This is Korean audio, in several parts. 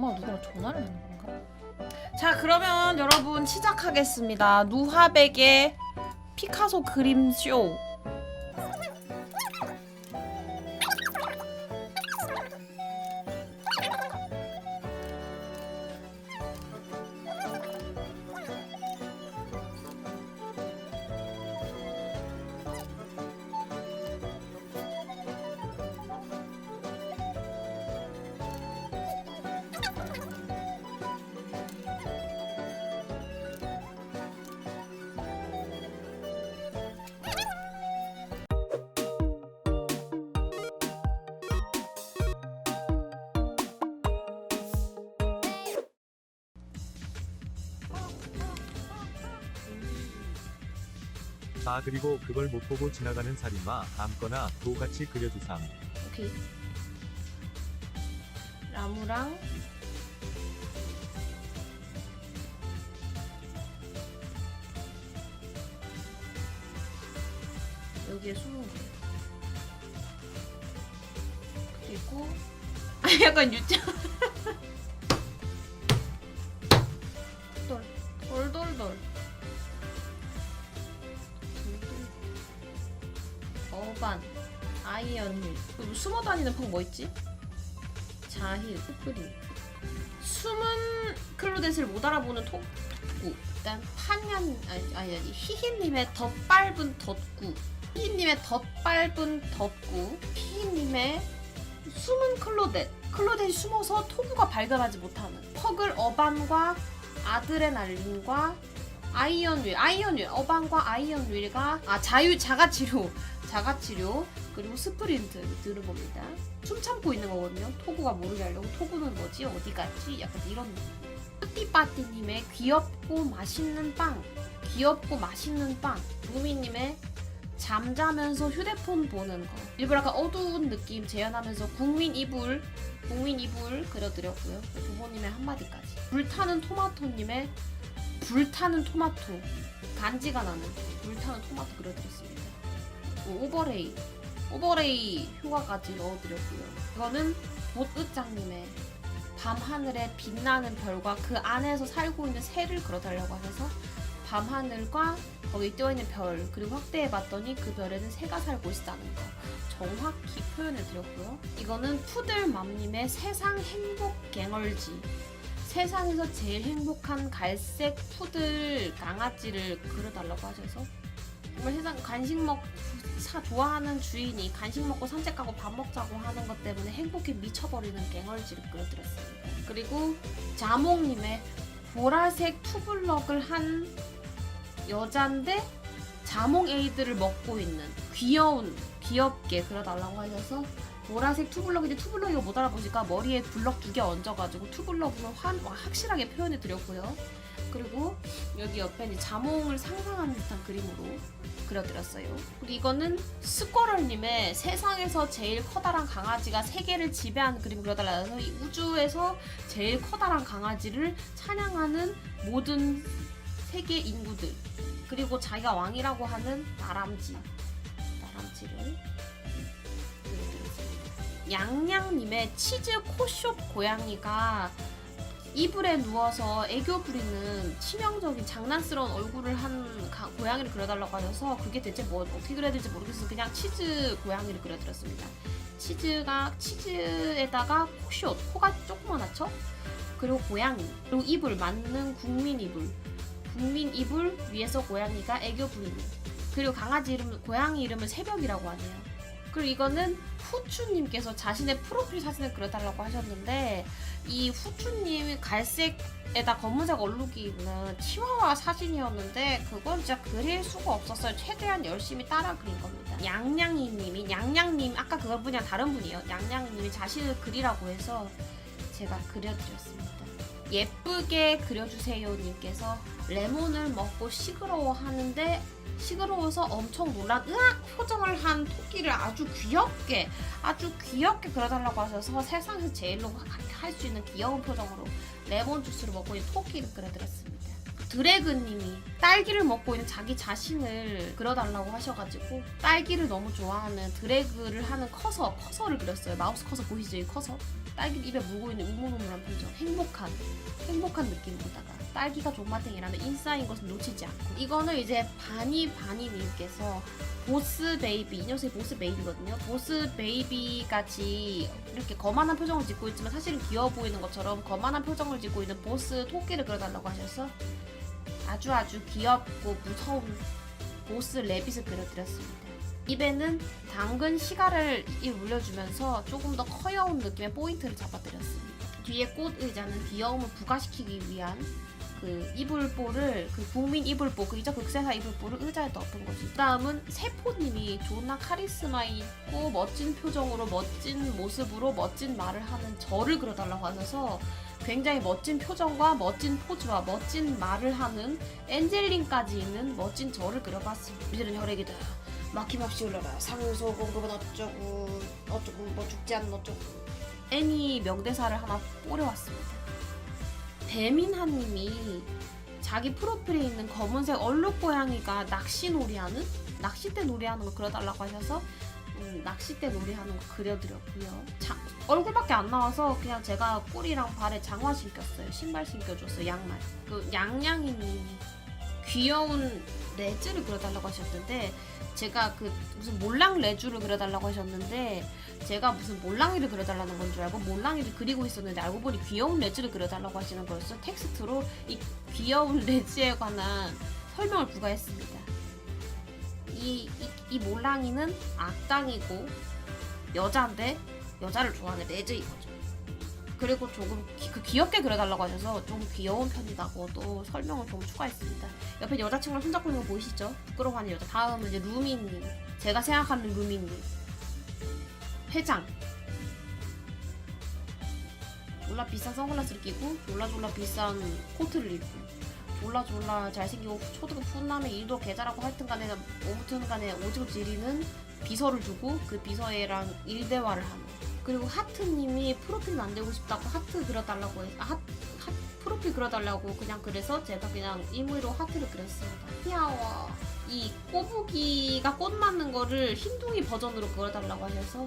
엄마가 누구랑 전화를 하는 건가? 자 그러면 여러분 시작하겠습니다. 누하백의 피카소 그림 쇼. 아 그리고 그걸 못 보고 지나가는 살인마 아무거나 도 같이 그려주삼 오케이. 라무랑 여기에 숨은 거. 그리고 아 약간 유자. 돌 숨어 다니는 펑 뭐 있지? 자힐, 스프링 숨은 클로댓을 못 알아보는 톡, 톡구. 일단 판년 아니 아니 아니 히히님의 덧밟은 덧구. 히히님의 덧밟은 덧구. 히히님의 숨은 클로댓 클로댓이 숨어서 토구가 발견하지 못하는. 퍽을 어반과 아드레날린과 아이언윌. 아이언윌 어반과 아이언윌과 아 자유 자가치료 자가치료 그리고 스프린트 들어봅니다. 숨 참고 있는 거거든요. 토구가 모르게 하려고 토구는 뭐지 어디 갔지 약간 이런 뿌띠빠띠님의 귀엽고 맛있는 빵 귀엽고 맛있는 빵 루미님의 잠자면서 휴대폰 보는 거 일부러 약간 어두운 느낌 재현하면서 국민 이불 국민 이불 그려드렸고요. 부모님의 한마디까지 불타는 토마토님의 불타는 토마토 간지가 나는 불타는 토마토 그려드렸습니다. 또 오버레이 오버레이 효과까지 넣어드렸고요. 이거는 보뜨짱님의 밤하늘에 빛나는 별과 그 안에서 살고 있는 새를 그려달라고 하셔서 밤하늘과 거기 띄어있는 별 그리고 확대해봤더니 그 별에는 새가 살고 있다는 거 정확히 표현해 드렸고요. 이거는 푸들맘님의 세상 행복 갱얼지 세상에서 제일 행복한 갈색 푸들 강아지를 그려달라고 하셔서 정말 세상 간식 먹 사 좋아하는 주인이 간식 먹고 산책 가고 밥 먹자고 하는 것 때문에 행복에 미쳐버리는 갱얼지를 그려드렸습니다. 그리고 자몽님의 보라색 투블럭을 한 여잔데 자몽 에이드를 먹고 있는 귀여운 귀엽게 그려달라고 하셔서 보라색 투블럭인데 투블럭이가 못 알아보니까 머리에 블럭 두 개 얹어가지고 투블럭으로 환, 확실하게 표현해 드렸고요. 그리고 여기 옆에 이제 자몽을 상상하는 듯한 그림으로 그려드렸어요. 그리고 이거는 스쿼럴님의 세상에서 제일 커다란 강아지가 세계를 지배하는 그림을 그려달라 해서 이 우주에서 제일 커다란 강아지를 찬양하는 모든 세계 인구들 그리고 자기가 왕이라고 하는 나람쥐 나람쥐를 그려드렸습니다. 양양님의 치즈 코숏 고양이가 이불에 누워서 애교 부리는 치명적인 장난스러운 얼굴을 한 가- 고양이를 그려달라고 하셔서 그게 대체 뭐 어떻게 그려야 될지 모르겠어서 그냥 치즈 고양이를 그려드렸습니다. 치즈가 치즈에다가 코숏 코가 조그만하죠? 그리고 고양이 그리고 이불 맞는 국민 이불 국민 이불 위에서 고양이가 애교 부리는 그리고 강아지 이름 고양이 이름을 새벽이라고 하네요. 그리고 이거는 후추님께서 자신의 프로필 사진을 그려달라고 하셨는데 이 후추님 갈색에다 검은색 얼룩이 있는 치와와 사진이었는데 그건 진짜 그릴 수가 없었어요. 최대한 열심히 따라 그린 겁니다. 양양이님이 양양님 아까 그분이랑 다른 분이에요. 양양님이 자신을 그리라고 해서 제가 그려드렸습니다. 예쁘게 그려주세요 님께서 레몬을 먹고 시끄러워 하는데 시끄러워서 엄청 놀란 으악 표정을 한 토끼를 아주 귀엽게 아주 귀엽게 그려달라고 하셔서 세상에서 제일로 할 수 있는 귀여운 표정으로 레몬 주스를 먹고 있는 토끼를 그려드렸습니다. 드래그님이 딸기를 먹고 있는 자기 자신을 그려달라고 하셔가지고 딸기를 너무 좋아하는 드래그를 하는 커서 커서를 그렸어요. 마우스 커서 보이시죠? 이 커서 딸기 입에 물고 있는 우물우물한 표정 행복한 행복한 느낌으로다가 딸기가 존맛탱이라는 인싸인 것을 놓치지 않고 이거는 이제 바니 바니님께서 보스 베이비 이 녀석이 보스 베이비거든요. 보스 베이비 같이 이렇게 거만한 표정을 짓고 있지만 사실은 귀여워 보이는 것처럼 거만한 표정을 짓고 있는 보스 토끼를 그려달라고 하셔서 아주 아주 귀엽고 무서운 보스 레빗을 그려드렸습니다. 입에는 당근 시가를 이 물려주면서 조금 더 커여운 느낌의 포인트를 잡아드렸습니다. 뒤에 꽃 의자는 귀여움을 부가시키기 위한 그 이불보를 그 국민 이불보 그 이자 극세사 이불보를 의자에 덮은 거지. 다음은 세포님이 존나 카리스마 있고 멋진 표정으로 멋진 모습으로 멋진 말을 하는 저를 그려달라고 하셔서 굉장히 멋진 표정과 멋진 포즈와 멋진 말을 하는 엔젤링까지 있는 멋진 저를 그려봤습니다. 이들은 혈액이다. 막힘없이 흘러라. 상소 공급은 어쩌고 어쩌고 뭐 죽지 않는 어쩌고. 애니 명대사를 하나 뿌려왔습니다. 배민하님이 자기 프로필에 있는 검은색 얼룩 고양이가 낚시 놀이하는 낚싯대 놀이하는 거 그려달라고 하셔서 음, 낚싯대 놀이하는 거 그려드렸고요. 자, 얼굴밖에 안 나와서 그냥 제가 꼬리랑 발에 장화 신겼어요. 신발 신겨줬어요. 양말. 그 양양이님이 귀여운 레즈를 그려달라고 하셨는데 제가 그 무슨 몰랑 레주를 그려달라고 하셨는데 제가 무슨 몰랑이를 그려달라는 건 줄 알고 몰랑이를 그리고 있었는데 알고 보니 귀여운 레즈를 그려달라고 하시는 거였어 텍스트로 이 귀여운 레즈에 관한 설명을 부과했습니다. 이, 이, 이 몰랑이는 악당이고 여자인데 여자를 좋아하는 레즈 이거죠. 그리고 조금 기, 그 귀엽게 그려달라고 하셔서 좀 귀여운 편이다고 또 설명을 좀 추가했습니다. 옆에 여자친구를 손잡고 있는 거 보이시죠? 부끄러워하는 여자. 다음은 이제 루미님. 제가 생각하는 루미님. 회장. 졸라 비싼 선글라스를 끼고 졸라 졸라 비싼 코트를 입고 졸라 졸라 잘생기고 초등급 훈남의 일도 개잘하고 하여튼 간에 아무튼 간에 오지고 지리는 비서를 두고 그 비서애랑 일대화를 하는 그리고 하트님이 프로필 만들고 싶다고 하트 그려달라고 해서 아, 하, 하, 프로필 그려달라고 그냥 그래서 제가 그냥 임의로 하트를 그렸습니다 귀여워 이 꼬부기가 꽃 맞는 거를 흰둥이 버전으로 그려달라고 하셔서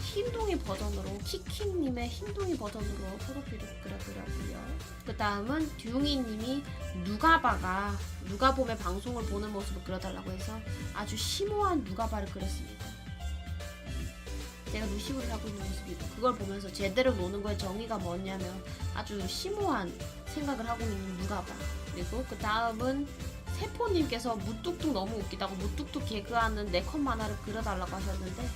흰둥이 버전으로 키키님의 흰둥이 버전으로 프로필을 그려드렸고요. 그 다음은 듀웅이님이 누가바가 누가봄의 방송을 보는 모습을 그려달라고 해서 아주 심오한 누가바를 그렸습니다. 제가 루시브를 하고 있는 모습이고 그걸 보면서 제대로 노는 거에 정의가 뭐냐면 아주 심오한 생각을 하고 있는 누가바 그리고 그 다음은 세포님께서 무뚝뚝 너무 웃기다고 무뚝뚝 개그하는 네컷 만화를 그려달라고 하셨는데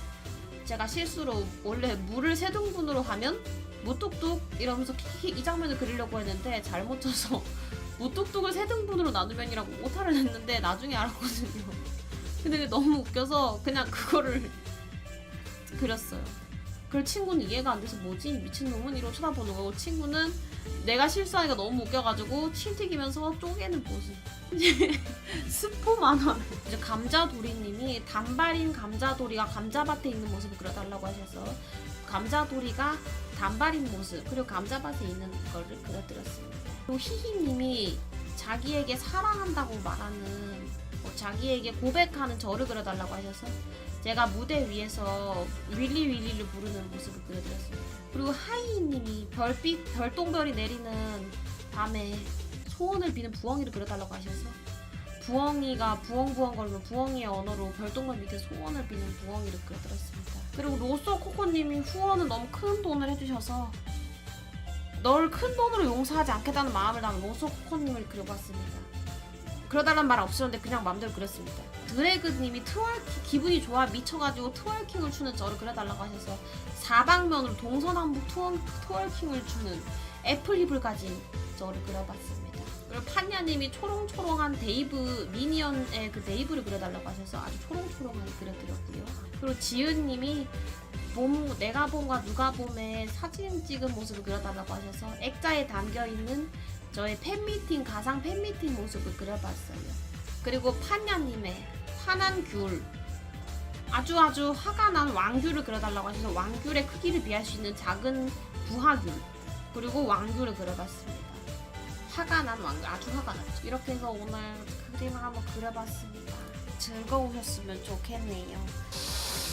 제가 실수로 원래 물을 세 등분으로 하면 무뚝뚝 이러면서 키키 이 장면을 그리려고 했는데 잘못 쳐서 무뚝뚝을 세 등분으로 나누면이라고 오타를 냈는데 나중에 알았거든요. 근데 너무 웃겨서 그냥 그거를 그렸어요. 그걸 친구는 이해가 안 돼서 뭐지 미친놈은 이러고 쳐다보는 거고 친구는 내가 실수하니까 너무 웃겨가지고 침 튀기면서 쪼개는 모습. 스포 만화. 이제 감자도리님이 단발인 감자도리가 감자밭에 있는 모습을 그려달라고 하셔서 감자도리가 단발인 모습 그리고 감자밭에 있는 거를 그려드렸습니다. 그리고 히히님이 자기에게 사랑한다고 말하는 뭐 자기에게 고백하는 저를 그려달라고 하셔서 제가 무대 위에서 윌리 윌리를 부르는 모습을 그려드렸습니다. 그리고 하이님이 별빛 별똥별이 내리는 밤에 소원을 비는 부엉이를 그려달라고 하셔서 부엉이가 부엉부엉거리면 부엉이의 언어로 별똥별 밑에 소원을 비는 부엉이를 그려드렸습니다. 그리고 로쏘 코코님이 후원은 너무 큰 돈을 해주셔서 널 큰 돈으로 용서하지 않겠다는 마음을 담은 로쏘 코코님을 그려봤습니다. 그러다는 말 없었는데 그냥 마음대로 그렸습니다. 드래그님이 트월킹 기분이 좋아 미쳐가지고 트월킹을 추는 저를 그려달라고 하셔서 사방면으로 동서남북 트월, 트월킹을 추는 애플립을 가진 저를 그려봤습니다. 그리고 판야님이 초롱초롱한 데이브 미니언의 그 데이브를 그려달라고 하셔서 아주 초롱초롱하게 그려드렸고요. 그리고 지은님이 봄 내가 봄과 누가 봄의 사진 찍은 모습을 그려달라고 하셔서 액자에 담겨 있는 저의 팬미팅 가상 팬미팅 모습을 그려봤어요. 그리고 판야님의 화난 귤 아주 아주 화가 난 왕귤을 그려달라고 하셔서 왕귤의 크기를 비할 수 있는 작은 부하귤 그리고 왕귤을 그려봤습니다. 화가 난 왕, 아주 화가 났죠. 이렇게 해서 오늘 그림을 한번 그려봤습니다. 즐거우셨으면 좋겠네요.